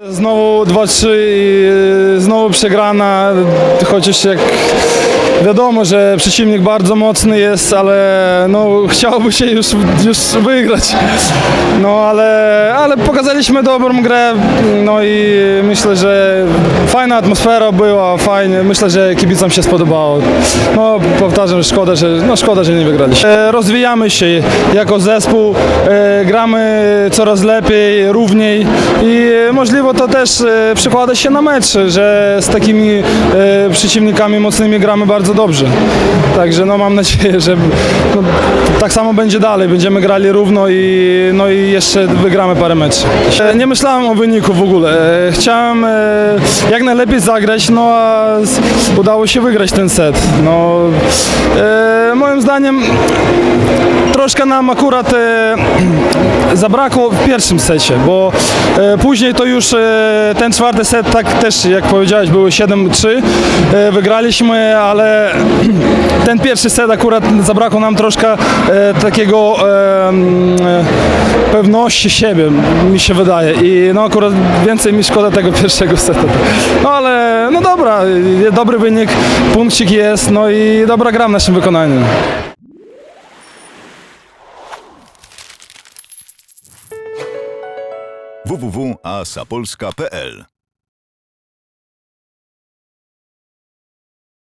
Znowu 2-3 i e, znowu przegrana, chociaż jak wiadomo, że przeciwnik bardzo mocny jest, ale no, chciałoby się już, już wygrać. No ale, ale pokazaliśmy dobrą grę, no i myślę, że fajna atmosfera była, fajnie, myślę, że kibicom się spodobało. No powtarzam, szkoda, że, no, szkoda, że nie wygraliśmy. E, Rozwijamy się jako zespół, e, gramy coraz lepiej, równiej i możliwe to też e, przekłada się na mecz, że z takimi e, przeciwnikami mocnymi gramy bardzo dobrze. Także no mam nadzieję, że no, tak samo będzie dalej, będziemy grali równo i, no i jeszcze wygramy parę meczów. E, Nie myślałem o wyniku w ogóle. E, Chciałem e, jak najlepiej zagrać, no a udało się wygrać ten set. No, moim zdaniem troszkę nam akurat e, zabrakło w pierwszym secie, bo e, później to już e, ten czwarty set, tak też jak powiedziałeś, były 7-3, e, wygraliśmy, ale ten pierwszy set akurat zabrakło nam troszkę e, takiego e, mm, e, pewności siebie, mi się wydaje i no akurat więcej mi szkoda tego pierwszego setu. No ale no dobra, dobry wynik, punkcik jest, no i dobra gra w naszym wykonaniu. www.asapolska.pl